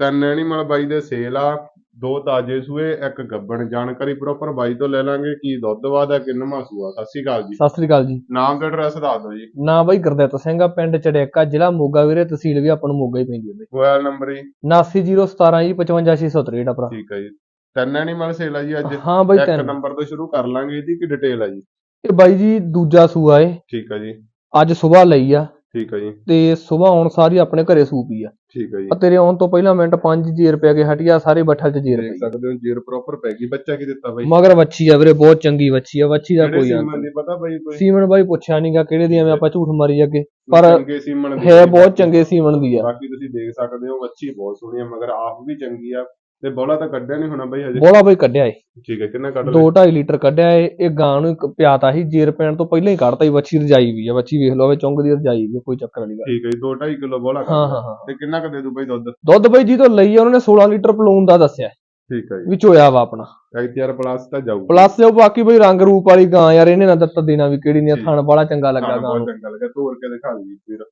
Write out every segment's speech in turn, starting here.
ਤਿੰਨ ਐਨੀਮਲ ਬਾਈ ਦੇ ਸੇਲ ਆ ਦੋ ਤਾਜੇ ਸੂਏ ਇੱਕ ਗੱਬਣ। ਜਾਣਕਾਰੀ ਪ੍ਰੋਪਰ ਬਾਈ ਤੋਂ ਲੈ ਲਾਂਗੇ ਕੀ ਦੁੱਧ ਵਾਦਾ ਕਿੰਨਵਾਂ ਸੂਆ ਸਤਿ ਸ਼੍ਰੀ ਅਕਾਲ ਜੀ। ਸਤਿ ਸ੍ਰੀ ਅਕਾਲ ਜੀ। ਨਾਮ ਤੇ ਐਡਰੈਸ ਦੱਸ ਦਿਓ ਜੀ। ਨਾ ਬਾਈ ਗੁਰਦਿੱਤ ਸਿੰਘ ਆ ਪਿੰਡ ਚੜੇਕਾ ਜ਼ਿਲ੍ਹਾ ਮੋਗਾ ਵੀਰੇ। ਤਹਿਸੀਲ ਵੀ ਆਪਾਂ ਨੂੰ ਮੋਗਾ ਹੀ ਪੈਂਦੀ ਹੈ ਬਾਈ। ਮੋਬਾਈਲ ਨੰਬਰ ਜੀ। 89017 ਜੀ 55673 ਆ ਭਰਾ। ਠੀਕ ਹੈ ਜੀ। ਤਿੰਨ ਐਨੀਮਲ ਸੇਲ ਆ ਜੀ ਅੱਜ। ਹਾਂ ਬਾਈ ਇੱਕ ਤਿੰਨ। ਨੰਬਰ ਤੋਂ ਸ਼ੁਰੂ ਕਰ ਲਾਂਗੇ ਇਹਦੀ ਕੀ ਡਿਟੇਲ ਆ ਜੀ। ਇਹ ਬਾਈ ਜੀ ਦੂਜਾ ਸੂਆ ਏ। ਠੀਕ ਹੈ ਜੀ। ਅੱਜ ਸਵੇਰ ਲਈ ਆ। ਠੀਕ ਹੈ ਜੀ। ਤੇ ਸਵੇਰ ਆਉਣ ਸਾਰੀ ਆਪਣੇ ਘਰੇ ਸੂਪੀ ਆ। ਠੀਕ ਹੈ ਜੀ। ਆ ਤੇਰੇ ਆਉਣ ਤੋਂ ਪਹਿਲਾਂ ਮਿੰਟ 5 ਜੀਰ ਰੁਪਏ ਕੇ ਹਟਿਆ ਸਾਰੇ ਬੱਠਲ ਚ ਜੀਰ ਦੇਖ ਪਈ ਸਕਦੇ ਹੋ ਜੀਰ ਪ੍ਰੋਪਰ ਪੈ ਗਈ ਬੱਚਾ ਕੀ ਦਿੱਤਾ ਬਾਈ? ਮਗਰ ਵੱਛੀ ਆ ਵੀਰੇ ਬਹੁਤ ਚੰਗੀ ਵੱਛੀ ਆ ਵੱਛੀ ਦਾ ਕੋਈ ਅੰਤ ਸੀਮਨ ਦੀ ਪਤਾ ਬਾਈ ਕੋਈ? ਸੀਮਨ ਬਾਈ ਪੁੱਛਿਆ ਨਹੀਂਗਾ ਕਿਹੜੇ ਦੀ ਐਵੇਂ ਆਪਾਂ ਝੂਠ ਮਾਰੀ ਅੱਗੇ ਪਰ ਚੰਗੇ ਸੀਮਨ ਦੀ ਹੈ ਬਹੁਤ ਚੰਗੇ ਸੀਮਨ ਦੀ ਆ। ਬਾਕੀ ਤੁਸੀਂ ਦੇਖ ਸਕਦੇ ਹੋ ਬੱਚੀ ਬਹੁਤ ਸੋਹਣੀ ਆ ਮਗਰ ਆਪ ਵੀ ਚੰਗੀ ਆ ਤੇ ਬੋਲਾ ਤਾਂ ਕੱਢਿਆ ਨਹੀਂ ਹੋਣਾ ਬਾਈ ਹਜੇ। ਬੋਲਾ ਬਾਈ ਕੱਢਿਆ ਏ। ਠੀਕ ਹੈ ਕਿੰਨਾ ਕੱਢ ਦੋ 2.5 ਲੀਟਰ ਕੱਢਿਆ ਏ। ਇਹ ਗਾਂ ਨੂੰ ਇੱਕ ਪਿਆਤਾ ਸੀ ਜੀਰ ਪੈਣ ਤੋਂ ਪਹਿਲਾਂ ਹੀ ਕੱਢਤਾ ਸੀ ਵੱਛੀ ਰਜਾਈ ਵੀ ਆ। ਵੱਛੀ ਵੇਖ ਲਓ ਵੇ ਚੁੰਗ ਦੀ ਰਜਾਈ ਵੀ ਆ, ਕੋਈ ਚੱਕਰ ਵਾਲੀ ਗੱਲ ਠੀਕ ਹੈ ਜੀ 2.5 ਕਿਲੋ ਬੋਲਾ ਹਾਂ ਹਾਂ ਹਾਂ। ਤੇ ਕਿੰਨਾ ਕ ਦੇ ਦੂ ਬਾਈ ਦੁੱਧ? ਦੁੱਧ ਬਾਈ ਜੀ ਤੋਂ ਲਈ ਆ ਉਹਨਾਂ ਨੇ 16 ਲੀਟਰ ਪਲੂਨ ਦਾ ਦੱਸਿਆ ਠੀਕ ਹੈ ਜੀ। ਵਿੱਚ ਹੋਇਆ ਵਾ ਆਪਣਾ। ਐਚਆਰ ਪਲੱਸ ਤਾਂ ਜਾਊ ਪਲੱਸ ਉਹ ਬਾਕੀ ਬਈ ਰੰਗ ਰੂਪ ਵਾਲੀ ਗਾਂ ਯਾਰ ਇਹਨੇ ਨਾ ਦਿੱਤਾ ਦੇਣਾ ਵੀ ਕਿਹੜੀ ਨੇ ਥਣ ਬੜਾ ਚੰਗਾ ਲੱਗਾ ਗਾਂ ਬਹੁਤ ਚੰਗਾ ਲੱਗਾ ਤੋੜ ਕੇ ਦਿਖਾ ਲਈ ਫਿਰ।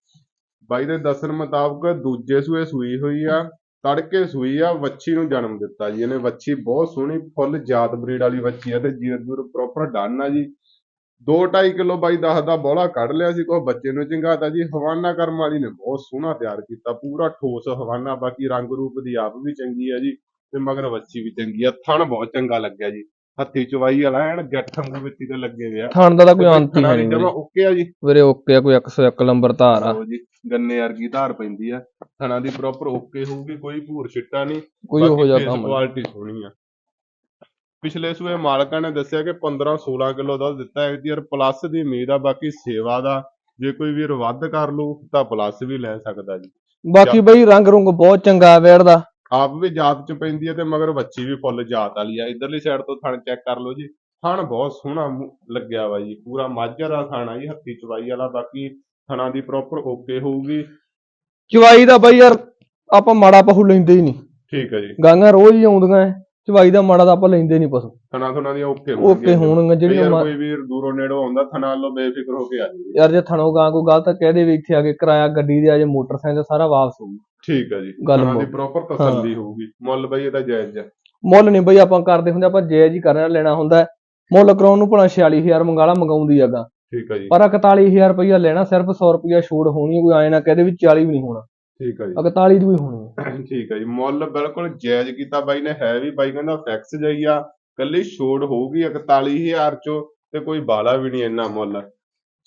ਬਾਈ ਦੇ ਦੱਸਣ ਮੁਤਾਬਕ ਦੂਜੇ ਸੂਏ ਸੂਈ ਹੋਈ ਆ। ਤੜਕੇ ਸੂਈ ਆ, ਵੱਛੀ ਨੂੰ ਜਨਮ ਦਿੱਤਾ ਜੀ। ਇਹਨੇ ਵੱਛੀ ਬਹੁਤ ਸੋਹਣੀ ਫੁੱਲ ਜਾਤ ਬਰੀਡ ਵਾਲੀ ਵੱਛੀ ਆ ਤੇ ਜੀਰ ਦੂਰ ਪ੍ਰੋਪਰ ਡਨ ਆ ਜੀ। 2.5 ਕਿਲੋ ਬਾਈ ਦੱਸਦਾ ਬੋਲਾ ਕੱਢ ਲਿਆ ਸੀ, ਕੋਈ ਬੱਚੇ ਨੂੰ ਚੰਗਾਤਾ ਜੀ। ਹਵਾਨਾ ਕਰਮ ਵਾਲੀ ਨੇ ਬਹੁਤ ਸੋਹਣਾ ਤਿਆਰ ਕੀਤਾ, ਪੂਰਾ ਠੋਸ ਹਵਾਨਾ, ਬਾਕੀ ਰੰਗ ਰੂਪ ਦੀ ਆਪ ਵੀ ਚੰਗੀ ਆ ਜੀ ਤੇ ਮਗਰ ਵੱਛੀ ਵੀ ਚੰਗੀ ਆ, ਥਣ ਬਹੁਤ ਚੰਗਾ ਲੱਗਿਆ ਜੀ। ਹੱਥੀ ਚਵਾਈ ਵਾਲਾ ਐਨ ਗੱਠਾਂ ਦੇ ਵਿੱਚ ਹੀ ਤੇ ਲੱਗੇ ਹੋਏ ਆ। ਥਣ ਦਾ ਤਾਂ ਕੋਈ ਅੰਤ ਹੀ ਹੈ ਨਹੀਂ ਓਕੇ ਆ ਜੀ। ਵੀਰੇ ਓਕੇ ਆ ਕੋਈ 101 ਨੰਬਰ ਧਾਰ ਆ। ਲਓ ਜੀ ਗੰਨੇ ਵਰਗੀ ਧਾਰ ਪੈਂਦੀ ਆ। ਥਣਾ ਦੀ ਪ੍ਰੋਪਰ ਓਕੇ ਹੋਊਗੀ ਕੋਈ ਭੂਰ ਛਿੱਟਾ ਨਹੀਂ। ਕੋਈ ਉਹੋ ਜਿਹਾ ਕੰਮ ਨਹੀਂ। ਕੁਆਲਿਟੀ ਸੋਹਣੀ ਆ। ਪਿਛਲੇ ਸੂਏ ਮਾਲਕਾਂ ਨੇ ਦੱਸਿਆ ਕਿ 15 16 ਕਿਲੋ ਦੁੱਧ ਦਿੱਤਾ ਹੈ ਯਾਰ ਪਲੱਸ ਦੀ ਉਮੀਦ ਆ ਬਾਕੀ ਸੇਵਾ ਦਾ। ਜੇ ਕੋਈ ਵੀਰ ਵੱਧ ਕਰ ਲੂ ਤਾਂ ਪਲੱਸ ਵੀ ਲੈ ਸਕਦਾ ਜੀ। ਬਾਕੀ ਬਈ ਰੰਗ ਰੁੰਗ ਬਹੁਤ ਚੰਗਾ ਆ ਵੇੜ ਦਾ। ਆਪ ਵੀ ਜਾਤ ਚ ਪੈਂਦੀ ਹੈ ਤੇ ਮਗਰ ਬੱਚੀ ਵੀ ਫੁੱਲ ਜਾਤ ਵਾਲੀ ਆ। ਇਧਰਲੀ ਸਾਈਡ ਤੋਂ ਥਣ ਚੈੱਕ ਕਰ ਲਓ ਜੀ। ਥਣ ਬਹੁਤ ਸੋਹਣਾ ਲੱਗਿਆ ਵਾ ਜੀ। ਪੂਰਾ ਮਾਝਾ ਦਾ ਥਣ ਆ ਜੀ ਹੱਥੀ ਚਵਾਈ ਵਾਲਾ। ਬਾਕੀ ਥਣਾ ਦੀ ਪ੍ਰੋਪਰ ਓਕੇ ਹੋਊਗੀ। ਚਵਾਈ ਦਾ ਬਈ ਯਾਰ ਆਪਾਂ ਮਾੜਾ ਪਹੂ ਲੈਂਦੇ ਹੀ ਨਹੀਂ। ਠੀਕ ਹੈ ਜੀ। ਗਾਂਗਾ ਰੋਜ਼ ਹੀ ਆਉਂਦੀਆਂ ਚਵਾਈ ਦਾ ਮਾੜਾ ਤਾਂ ਆਪਾਂ ਲੈਂਦੇ ਨਹੀਂ ਪਸ਼ੂ। ਥਣਾ ਥਣਾ ਦੀਆਂ ਓਕੇ ਓਕੇ ਹੋਣਗੀਆਂ ਜਿਹੜੀਆਂ ਕੋਈ ਵੀਰ ਦੂਰੋਂ ਨੇੜੋਂ ਆਉਂਦਾ ਥਣਾ ਲੋ ਬੇਫਿਕਰ ਹੋ ਕੇ ਆ ਜਾਵੇ ਯਾਰ ਜੇ ਥਣੋ ਗਾਂ ਕੋ ਗਲਤ ਕਹਿ ਦੇ ਵੀ ਇੱਥੇ ਆ ਕੇ ਕਿਰਾਇਆ ਗੱਡੀ ਦੇ ਆ ਜੇ ਮੋਟਰਸਾਈਕਲ ਸਾਰਾ ਵਾਪਸ ਹੋਊ ਠੀਕ ਹੈ ਜੀ। ਗੱਲ ਦੀ ਮੁੱਕ। ਪ੍ਰੋਪਰ ਤਸੱਲੀ ਹੋਊਗੀ। ਮੁੱਲ ਬਈ ਇਹਦਾ ਜਾਇਜ਼ ਆ। ਮੁੱਲ ਨਹੀਂ ਬਈ ਆਪਾਂ ਕਰਦੇ ਹੁੰਦੇ ਆਪਾਂ ਜਾਇਜ਼ ਹੀ ਕਰਨਾ ਲੈਣਾ ਹੁੰਦਾ ਹੈ। ਮੁੱਲ ਕਰਾਉਣ ਨੂੰ ਭਲਾ 46000 ਮੰਗਾਲਾ ਮੰਗਾਉਂਦੀ ਹੈਗਾ ਠੀਕ ਹੈ ਜੀ। ਪਰ 41000 ਰੁਪਈਆ ਲੈਣਾ ਸਿਰਫ 100 ਰੁਪਈਆ ਛੋੜ ਹੋਣੀ ਹੈ, ਕੋਈ ਆਏ ਨਾ ਕਹਦੇ ਵੀ 40 ਵੀ ਨਹੀਂ ਹੋਣਾ। ਠੀਕ ਹੈ ਜੀ। 41 ਦੀ ਵੀ ਹੋਣੀ ਹੈ। ਠੀਕ ਹੈ ਜੀ। ਮੁੱਲ ਬਿਲਕੁਲ ਜਾਇਜ਼ ਕੀਤਾ ਬਾਈ ਨੇ ਹੈ ਵੀ ਬਾਈ ਕਹਿੰਦਾ ਫਿਕਸ ਜਾਈ ਆ। ਕੱਲੀ ਛੋੜ ਹੋਊਗੀ 41000 ਚੋਂ ਤੇ ਕੋਈ ਬਾਲਾ ਵੀ ਨਹੀਂ ਇੰਨਾ ਮੁੱਲ।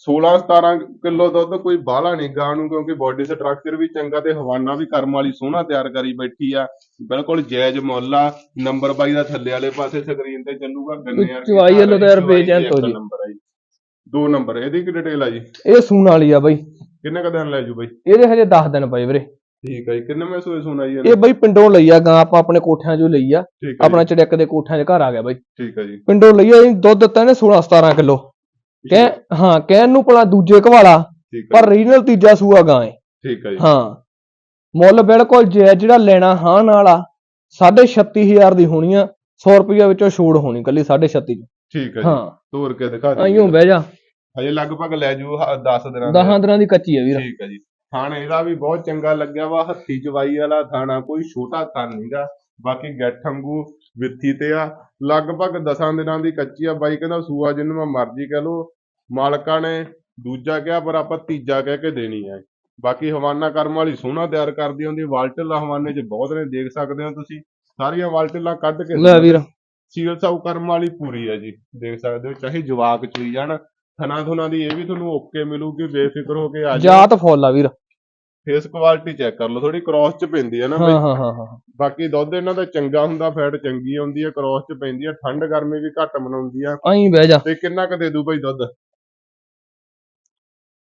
16 17 ਕਿਲੋ ਦੁੱਧ ਕੋਈ ਬਾਲਾ ਨਹੀਂ ਗਾਂ ਨੂੰ ਕਿਉਂਕਿ ਬਾਡੀ ਸਟਰਕਚਰ ਵੀ ਚੰਗਾ ਤੇ ਹਵਾਨਾ ਵੀ ਕਰਮ ਵਾਲੀ ਸੋਹਣਾ ਤਿਆਰ ਕਰੀ ਬੈਠੀ ਆ। ਬਿਲਕੁਲ ਜਾਇਜ਼ ਮੁੱਲ ਆ। ਨੰਬਰ ਬਾਈ ਦਾ ਥੱਲੇ ਵਾਲੇ ਪਾਸੇ ਸਕਰੀਨ ਤੇ ਚੱਲੂਗਾ ਗੰਨੇ ਵਾਲੀ ਚਵਾਈ ਵੱਲੋਂ ਤਾਂ ਯਾਰ ਬੇਚੈਨ ਹੋ ਜੀ। ਨੰਬਰ ਆ ਜੀ। ਦੋ ਨੰਬਰ ਇਹਦੀ ਕੀ ਡਿਟੇਲ ਆ ਜੀ? ਇਹ ਸੂਣ ਵਾਲੀ ਆ ਬਈ। ਕਿੰਨੇ ਕਦਨ ਲੈ ਜੂ ਬਾਈ? ਇਹਦੇ ਹਜੇ 10 ਦਿਨ ਪਏ ਵੀਰੇ। ਠੀਕ ਹੈ ਜੀ। ਕਿੰਨੇ ਮੈਂ ਸੋਏ ਸੁਣਾ ਜੀ ਇਹ ਬਈ ਪਿੰਡੋਂ ਲਈ ਆ ਗਾਂ ਆਪਾਂ ਆਪਣੇ ਕੋਠਿਆਂ 'ਚੋਂ ਲਈ ਆ। ਆਪਣਾ ਚੜਿੱਕ ਦੇ ਕੋਠਿਆਂ 'ਚ ਘਰ ਆ ਗਿਆ ਬਈ। ਠੀਕ ਹੈ ਜੀ। ਪਿੰਡੋਂ ਲਈ ਆ ਦੁੱਧ ਦਿੱਤਾ ਇਹਨੇ 16 17 ਕਿਲੋ। ਕਹਿ ਹਾਂ ਕਹਿਣ ਨੂੰ ਭਲਾ ਦੂਜੇ ਘਵਾਲਾ ਠੀਕ ਹੈ ਪਰ ਰੀਜਨਲ ਤੀਜਾ ਸੂਆ ਗਾਂ ਹੈ ਠੀਕ ਹੈ ਜੀ। ਹਾਂ। ਮੁੱਲ ਬਿਲਕੁਲ ਜਾਇਜ਼ ਜਿਹੜਾ ਲੈਣਾ ਹਾਂ ਨਾਲ ਆ 36000 ਦੀ ਹੋਣੀ ਆ 100 ਰੁਪਈਆ ਵਿੱਚੋਂ ਛੋੜ ਹੋਣੀ ਕੱਲੀ 36000 ਦੀ। ਠੀਕ ਹੈ ਜੀ। ਹਾਂ। ਤੋਰ ਕੇ ਦਿਖਾ ਦਿਓ ਆਈਓ ਬਹਿ ਜਾ। ਹਜੇ ਲਗਭਗ ਲੈ ਜੂ 10 ਦਿਨਾਂ ਦਾ। 10 ਦਿਨਾਂ ਦੀ ਕੱਚੀ ਆ ਵੀਰ। ਠੀਕ ਹੈ ਜੀ। ਥਾਣ ਇਹਦਾ ਵੀ ਬਹੁਤ ਚੰਗਾ ਲੱਗਿਆ ਵਾ ਹੱਥੀ ਚਵਾਈ ਵਾਲਾ ਥਾਣਾ ਕੋਈ ਛੋਟਾ ਥਾਣ ਨਹੀਂਗਾ ਬਾਕੀ ਗੱਠ ਵਾਂਗੂ ਵਿੱਥੀ ਤੇ ਆ। ਲਗਭਗ 10 ਦਿਨਾਂ ਦੀ ਕੱਚੀ ਆ ਬਾਈ ਕਹਿੰਦਾ ਸੂਆ ਜਿਹਨੂੰ ਮੈਂ ਮਰਜ਼ੀ ਕਹਿ ਲੋ ਮਾਲਕਾਂ ਨੇ ਦੂਜਾ ਕਿਹਾ ਪਰ ਆਪਾਂ ਤੀਜਾ ਕਹਿ ਕੇ ਦੇਣੀ ਹੈ ਬਾਕੀ ਹਵਾਨਾ ਕਰਮ ਵਾਲੀ ਸੋਹਣਾ ਤਿਆਰ ਕਰਦੀ ਹੁੰਦੀ ਵਾਲਟਲਾ ਹਵਾਨੇ 'ਚ ਬਹੁਤ ਨੇ ਦੇਖ ਸਕਦੇ ਹੋ ਤੁਸੀਂ। ਸਾਰੀਆਂ ਵਾਲਟਲਾਂ ਕੱਢ ਕੇ ਲੈ ਵੀਰ। ਸੀਲ ਸਾਊ ਕਰਮ ਵਾਲੀ ਪੂਰੀ ਹੈ ਜੀ ਦੇਖ ਸਕਦੇ ਹੋ ਚਾਹੇ ਜਵਾਕ ਚੁਈ ਜਾਣ ਥਣਾ ਥੁਣਾ ਦੀ ਇਹ ਵੀ ਤੁਹਾਨੂੰ ਓਕੇ ਮਿਲੂਗੀ ਬੇਫਿਕਰ ਹੋ ਕੇ ਆ ਜਾਓ। ਜਾਤ ਫੁੱਲ ਆ ਵੀਰ। ਫੇਸ ਕੁਆਲਿਟੀ ਚੈੱਕ ਕਰ ਲਓ ਥੋੜੀ ਕ੍ਰਾਸ ਚ ਪੈਂਦੀ ਹੈ ਨਾ ਹਾਂ ਬਈ। ਹਾਂ ਹਾਂ ਹਾਂ। ਬਾਕੀ ਦੁੱਧ ਇਹਨਾਂ ਦਾ ਚੰਗਾ ਹੁੰਦਾ ਫੈਟ ਚੰਗੀ ਆਉਂਦੀ ਹੈ ਕ੍ਰਾਸ ਚ ਪੈਂਦੀ ਹੈ ਠੰਡ ਗਰਮੀ ਵੀ ਘੱਟ ਮਨਾਉਂਦੀ ਆ। ਆਈ ਬਹਿ ਜਾ। ਤੇ ਕਿੰਨਾ ਕ ਦੇ ਦੂ ਬਈ ਦੁੱਧ?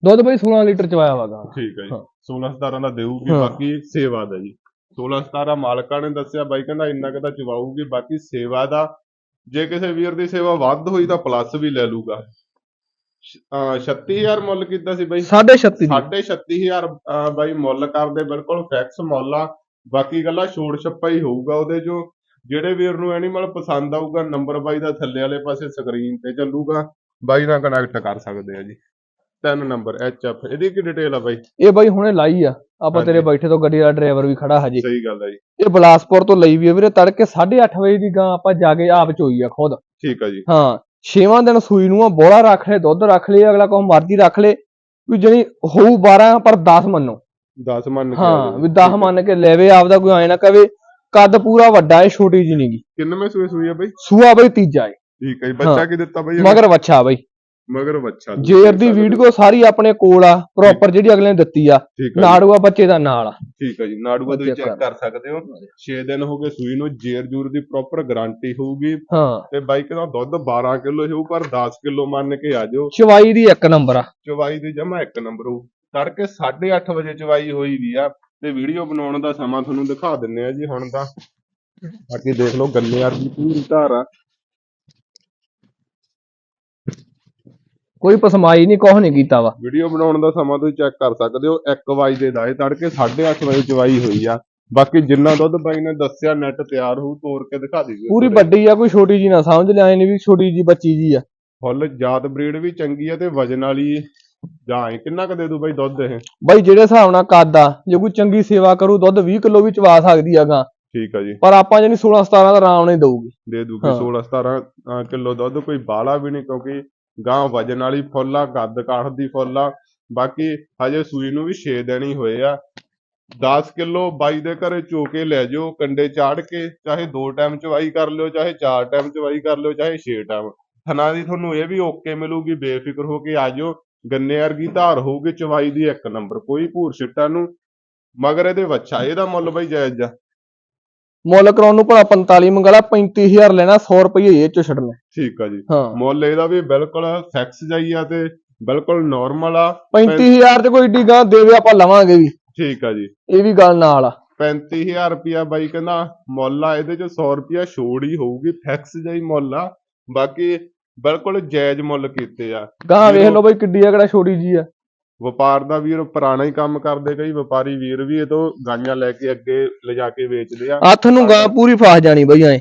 ਦੁੱਧ ਬਈ 16 ਲੀਟਰ ਚਵਾਇਆ ਵਾ ਗਾਂ ਠੀਕ ਹੈ ਜੀ। ਹਾਂ। 16 17 ਦਾ ਦੇਊਗੀ। ਬਾਕੀ ਸੇਵਾ ਦਾ ਜੀ। 16 17 ਮਾਲਕਾਂ ਨੇ ਦੱਸਿਆ ਬਾਈ ਕਹਿੰਦਾ ਇੰਨਾ ਕੁ ਤਾਂ ਚਵਾਊਗੀ ਬਾਕੀ ਸੇਵਾ ਦਾ ਜੇ ਕਿਸੇ ਵੀਰ ਦੀ ਸੇਵਾ ਵੱਧ ਹੋਈ ਤਾਂ ਪਲੱਸ ਵੀ ਲੈ ਲੂਗਾ 36000 ਮੁੱਲ ਕੀਤਾ ਸੀ ਬਾਈ। 36 ਦੀ। ਸਾਢੇ 36000 ਅਹ ਬਾਈ ਮੁੱਲ ਕਰਦੇ ਬਿਲਕੁਲ ਫਿਕਸ ਮੁੱਲ ਆ। ਬਾਕੀ ਗੱਲਾਂ ਛੋੜ ਛੱਪਾ ਹੀ ਹੋਊਗਾ ਉਹਦੇ ਚੋਂ। ਜਿਹੜੇ ਵੀਰ ਨੂੰ ਐਨੀਮਲ ਪਸੰਦ ਆਊਗਾ ਨੰਬਰ ਬਾਈ ਦਾ ਥੱਲੇ ਵਾਲੇ ਪਾਸੇ ਸਕਰੀਨ ਤੇ ਚੱਲੂਗਾ। ਬਾਈ ਨਾਲ ਕਨੈਕਟ ਕਰ ਸਕਦੇ ਆ ਜੀ। ਤਿੰਨ ਨੰਬਰ ਐਫ ਇਹਦੀ ਕੀ ਡਿਟੇਲ ਆ ਬਾਈ? ਇਹ ਬਾਈ ਹੁਣੇ ਲਾਈ ਆ। ਆਪਾਂ ਤੇਰੇ। ਬੈਠੇ ਤੋਂ ਗੱਡੀ ਦਾ ਡਰਾਈਵਰ ਵੀ ਖੜਾ ਹਜੇ। ਸਹੀ ਗੱਲ ਆ ਜੀ। ਇਹ ਬਲਾਸਪੁਰ ਤੋਂ ਲਈ ਵੀ ਵੀਰੇ ਤੜਕੇ 8:30 ਵਜੇ ਦੀ ਗਾਂ ਆਪਾਂ ਜਾ ਕੇ ਆਪ ਚੋਈ ਆ ਖੁਦ। ਠੀਕ ਆ ਜੀ। ਹਾਂ ਛੇਵਾਂ ਦਿਨ ਸੂਈ ਨੂੰ ਆ ਬੋਲਾ ਰੱਖ ਲੈ ਦੁੱਧ ਰੱਖ ਲੈ ਅਗਲਾ ਕੋ ਮਰਜ਼ੀ ਰੱਖ ਲੈ ਵੀ ਜਣੀ ਹੋਊ 12 ਪਰ 10 ਮੰਨੋ 10 ਮੰਨ ਕੇ ਹਾਂ ਵੀ ਜੀ। 10 ਮੰਨ ਕੇ ਲੈਵੇ ਆਪਦਾ ਕੋਈ ਐ ਨਾ ਕਵੇ ਕੱਦ ਪੂਰਾ ਵੱਡਾ ਏ ਛੋਟੀ ਜੀ ਨਹੀਂਗੀ ਕਿੰਨਵੇਂ ਸੂਏ ਸੂਈ ਆ ਬਾਈ ਸੂਆ ਬਈ ਤੀਜਾ ਏ ਠੀਕ ਜੀ ਬੱਚਾ ਹਾਂ। ਕੀ ਦਿੱਤਾ ਬਾਈ? ਮਗਰ ਵੱਛਾ ਬਈ ਮਗਰ ਬੱਚਾ ਜੇਰ ਦੀ ਵੀਡੀਓ ਸਾਰੀ ਆਪਣੇ ਕੋਲ ਆ ਪ੍ਰੋਪਰ ਜਿਹੜੀ ਅਗਲੇ ਨੇ ਦਿੱਤੀ ਆ ਨਾੜੂਆ ਬੱਚੇ ਦਾ ਨਾਲ ਆ। ਠੀਕ ਆ ਜੀ ਨਾੜੂਆ ਤੁਸੀਂ ਚੈੱਕ ਕਰ ਸਕਦੇ ਹੋ। 6 ਦਿਨ ਹੋ ਗਏ ਸੂਈ ਨੂੰ ਜੇਰ ਜੂਰ ਦੀ ਪ੍ਰੋਪਰ ਗਾਰੰਟੀ ਹੋਊਗੀ। ਹਾਂ। ਤੇ ਬਾਈਕ ਦਾ ਦੁੱਧ 12 ਕਿਲੋ ਹੋਊ ਪਰ 10 ਕਿਲੋ ਮੰਨ ਕੇ ਆ ਜਾਓ। ਚਵਾਈ ਦੀ ਇੱਕ ਨੰਬਰ ਆ। ਚਵਾਈ ਦੀ ਜਮਾ ਇੱਕ ਨੰਬਰ ਹੋਊ। ਤੜਕੇ 8:30 ਵਜੇ ਚਵਾਈ ਹੋਈ ਵੀ ਆ। ਤੇ ਵੀਡੀਓ ਬਣਾਉਣ ਦਾ ਸਮਾਂ ਤੁਹਾਨੂੰ ਦਿਖਾ ਦਿੰਨੇ ਆ ਜੀ ਹੁਣ ਤਾਂ ਬਾਕੀ ਦੇਖ ਲਓ ਗੰਨੇ ਵਰਗੀ ਪੂਰੀ ਧਾਰ ਆ। ਕੋਈ ਪਸਮਾਈ ਨਹੀਂ ਕੁਛ ਨਹੀਂ ਕੀਤਾ ਵਾ। ਵੀਡੀਓ ਬਣਾਉਣ ਦਾ ਸਮਾਂ ਤੁਸੀਂ ਚੈੱਕ ਕਰ ਸਕਦੇ ਹੋ 1 ਵਜੇ ਦਾ ਇਹ ਤੜਕੇ 8:30 ਵਜੇ ਚਵਾਈ ਹੋਈ ਆ। ਬਾਕੀ ਜਿੰਨਾ ਦੁੱਧ ਬਾਈ ਨੇ ਦੱਸਿਆ ਨੈਟ ਤਿਆਰ ਹੋਊ ਤੋੜ ਕੇ ਦਿਖਾ ਦਈਏ। ਪੂਰੀ ਵੱਡੀ ਆ ਕੋਈ ਛੋਟੀ ਜੀ ਨਾ ਸਮਝ ਲਿਆ ਨਹੀਂ ਵੀ ਛੋਟੀ ਜੀ ਬੱਚੀ ਜੀ ਆ। ਫੁੱਲ ਜਾਤ ਬਰੀਡ ਵੀ ਚੰਗੀ ਆ ਤੇ ਵਜਨ ਵਾਲੀ ਜਾਂ ਕਿੰਨਾ ਕ ਦੇ ਦੂ ਬਾਈ ਦੁੱਧ ਇਹ? ਬਾਈ ਜਿਹੜੇ ਹਿਸਾਬ ਨਾਲ ਕੱਦ ਆ ਜੇ ਕੋਈ ਚੰਗੀ ਸੇਵਾ ਕਰੂ ਦੁੱਧ 20 ਕਿਲੋ ਵੀ ਚਵਾ ਸਕਦੀ ਆ ਗਾਂ। ਠੀਕ ਆ ਜੀ। ਪਰ ਆਪਾਂ ਜਣੀ 16 17 ਦਾ ਆਰਾਮ ਨਹੀਂ ਦਊਗੀ। ਦੇ ਦੂਗੀ ਹਾਂ। 16 17 ਕਿਲੋ ਦੁੱਧ ਕੋਈ ਬਾਲਾ ਵੀ ਨਹੀਂ ਕਿਉਂਕਿ ਗਾਂ ਵਜਨ ਵਾਲੀ ਫੁੱਲ ਆ, ਗੱਦ ਕਾਠ ਦੀ ਫੁੱਲ ਆ, ਬਾਕੀ ਹਜੇ ਸੂਈ ਨੂੰ ਵੀ 6 ਦਿਨ ਹੀ ਹੋਏ ਆ। 10 ਕਿਲੋ ਬਾਈ ਦੇ ਘਰੇ ਚੋ ਕੇ ਲੈ ਜਾਓ, ਕੰਡੇ ਚਾੜ ਕੇ ਚਾਹੇ ਦੋ ਟਾਈਮ ਚਵਾਈ ਕਰ ਲਿਓ, ਚਾਹੇ ਚਾਰ ਟਾਈਮ ਚਵਾਈ ਕਰ ਲਿਓ, ਚਾਹੇ 6 ਟਾਈਮ। ਥਣਾ ਦੀ ਤੁਹਾਨੂੰ ਇਹ ਵੀ ਓਕੇ ਮਿਲੂਗੀ, ਬੇਫਿਕਰ ਹੋ ਕੇ ਆ ਜਾਓ। ਗੰਨੇ ਵਰਗੀ ਧਾਰ ਹੋਊਗੀ, ਚਵਾਈ ਦੀ ਇੱਕ ਨੰਬਰ, ਕੋਈ ਭੂਰ ਛਿੱਟਾ ਨੂੰ। ਮਗਰ ਇਹਦੇ ਵੱਛਾ ਇਹਦਾ ਮੁੱਲ ਬਈ ਜਾਇਜ਼ ਆ। ਮੁੱਲ ਕਰਾਉਣ ਨੂੰ ਭਲਾ 45 ਮੰਗਲਾ 35000 ਲੈਣਾ 100 ਰੁਪਏ ਇਹ ਚੋਂ ਛੱਡਣਾ। ਠੀਕ ਆ ਜੀ। ਹਾਂ। ਮੁੱਲ ਇਹਦਾ ਵੀ ਬਿਲਕੁਲ ਫਿਕਸ ਜਾਈ ਆ ਤੇ ਬਿਲਕੁਲ ਨਾਰਮਲ ਆ। 35000 ਤੇ ਕੋਈ ਏਡੀ ਗਾਂ ਦੇਵੇ ਆਪਾਂ ਲਵਾਂਗੇ ਵੀ। ਠੀਕ ਆ ਜੀ। ਇਹ ਵੀ ਗੱਲ ਨਾਲ ਆ। 35000 ਰੁਪਿਆ ਬਾਈ ਕਹਿੰਦਾ ਮੁੱਲ ਆ ਇਹਦੇ ਚ 100 ਰੁਪਿਆ ਛੋੜ ਹੀ ਹੋਊਗੀ ਫਿਕਸ ਜਾਈ ਮੁੱਲ ਆ। ਬਾਕੀ ਬਿਲਕੁਲ ਜਾਇਜ਼ ਮੁੱਲ ਕੀਤੇ ਆ। ਗਾਂ ਵੇਖ ਲਓ ਬਈ ਕਿੱਡੀ ਆ ਕਿਹੜਾ ਛੋਟੀ ਜੀ ਆ। ਵਪਾਰ ਦਾ ਵੀਰ ਪੁਰਾਣਾ ਹੀ ਕੰਮ ਕਰਦੇ ਕਈ ਵਪਾਰੀ ਵੀਰ ਵੀ ਇਹ ਤੋਂ ਗਾਈਆਂ ਲੈ ਕੇ ਅੱਗੇ ਲਿਜਾ ਕੇ ਵੇਚਦੇ ਆ। ਹੱਥ ਨੂੰ ਗਾਂ ਪੂਰੀ ਫਸ ਜਾਣੀ ਬਈ ਐ।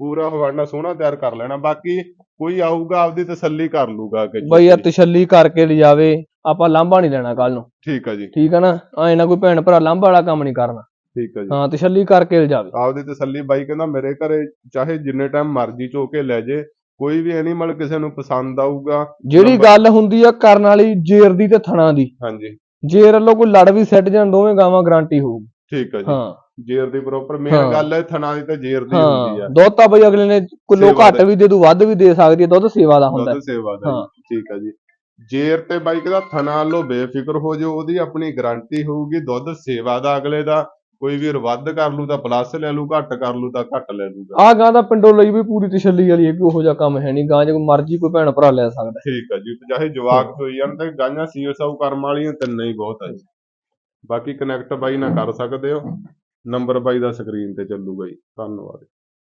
ਪੂਰਾ ਹਵਾਨਾ ਸੋਹਣਾ ਤਿਆਰ ਕਰ ਲੈਣਾ ਬਾਕੀ ਕੋਈ ਆਊਗਾ ਆਪਦੀ ਤਸੱਲੀ ਕਰ ਲੂਗਾ ਕਿ ਬਈ ਆ ਤਸੱਲੀ ਕਰਕੇ ਲਿਜਾਵੇ ਆਪਾਂ ਲਾਂਭਾ ਨਹੀਂ ਲੈਣਾ ਕੱਲ ਨੂੰ। ਠੀਕ ਆ ਜੀ। ਠੀਕ ਆ ਨਾ? ਐ ਨਾ ਕੋਈ ਭੈਣ ਭਰਾ ਲਾਂਭਾ ਵਾਲਾ ਕੰਮ ਨਹੀਂ ਕਰਨਾ। ਠੀਕ ਆ ਜੀ। ਹਾਂ ਤਸੱਲੀ ਕਰਕੇ ਲਿਜਾਵੇ। ਆਪਦੀ ਤਸੱਲੀ ਬਾਈ ਕਹਿੰਦਾ ਮੇਰੇ ਘਰੇ ਚਾਹੇ ਜਿੰਨੇ ਟਾਈਮ ਮਰਜ਼ੀ ਚੋ ਕੇ ਲੈ ਜੇ ਕੋਈ ਵੀ ਐਨੀਮਲ ਕਿਸੇ ਨੂੰ ਪਸੰਦ ਆਊਗਾ ਜਿਹੜੀ ਗੱਲ ਹੁੰਦੀ ਆ ਕਰਨ ਵਾਲੀ ਜੇਰ ਦੀ ਤੇ ਥਣਾ ਦੀ। ਹਾਂਜੀ। ਜੇਰ ਵੱਲੋਂ ਕੋਈ ਲੜ ਵੀ ਸੈੱਟ ਜਾਣ ਦੋਵੇਂ ਗਾਵਾਂ ਗਾਰੰਟੀ ਹੋਊਗੀ। ਠੀਕ ਆ ਜੀ। ਹਾਂ। ਜੇਰ ਦੀ ਪ੍ਰੋਪਰ ਮੇਨ। ਗੱਲ ਹੈ ਥਣਾ ਦੀ ਤਾਂ ਜੇਰ ਦੀ ਹੁੰਦੀ ਆ। ਦੁੱਧ ਤਾਂ ਬਈ ਅਗਲੇ ਨੇ ਕਿਲੋ ਘੱਟ। ਵੀ ਦੇ ਦੂ ਵੱਧ ਵੀ ਦੇ ਸਕਦੀ ਹੈ ਦੁੱਧ ਸੇਵਾ ਦਾ ਹੁੰਦਾ। ਦੁੱਧ ਸੇਵਾ ਦਾ। ਠੀਕ ਆ ਜੀ। ਜੇਰ ਤੇ ਬਾਈਕ ਦਾ ਥਣਾ ਲੋ ਬੇਫਿਕਰ ਹੋ ਜਾਓ ਉਹਦੀ ਆਪਣੀ ਗਾਰੰਟੀ ਹੋਊਗੀ ਦੁੱਧ ਸੇਵਾ ਦਾ ਅਗਲੇ ਦਾ। ਕੋਈ ਵੀਰ ਵੱਧ ਕਰ ਲੂ ਤਾਂ ਪਲੱਸ ਲੈ ਲੂ ਘੱਟ ਕਰ ਲੂ ਤਾਂ ਘੱਟ ਲੈ ਲੂਗਾ ਆਹ ਗਾਂ ਦਾ ਪਿੰਡੋਂ ਲਈ ਵੀ ਪੂਰੀ ਤਸੱਲੀ ਵਾਲੀ ਹੈ ਕਿ ਉਹੋ ਜਿਹਾ ਕੰਮ ਹੈ ਨਹੀਂ ਗਾਂ ਜੇ ਕੋਈ ਮਰਜ਼ੀ ਕੋਈ ਭੈਣ ਭਰਾ ਲੈ ਸਕਦਾ। ਠੀਕ ਆ ਜੀ ਚਾਹੇ ਜਵਾਕ ਹੋਈ ਜਾਣ ਤੇ ਗਾਈਆਂ ਸੀਓ ਸਾਊ ਕਰਮ ਵਾਲੀਆਂ ਤਿੰਨੇ ਹੀ ਬਹੁਤ ਆ ਜੀ। ਬਾਕੀ ਕਨੈਕਟ ਬਾਈ ਨਾਲ ਕਰ ਸਕਦੇ ਹੋ। ਨੰਬਰ ਬਾਈ ਦਾ ਸਕਰੀਨ ਤੇ ਚੱਲੂਗਾ ਜੀ। ਧੰਨਵਾਦ।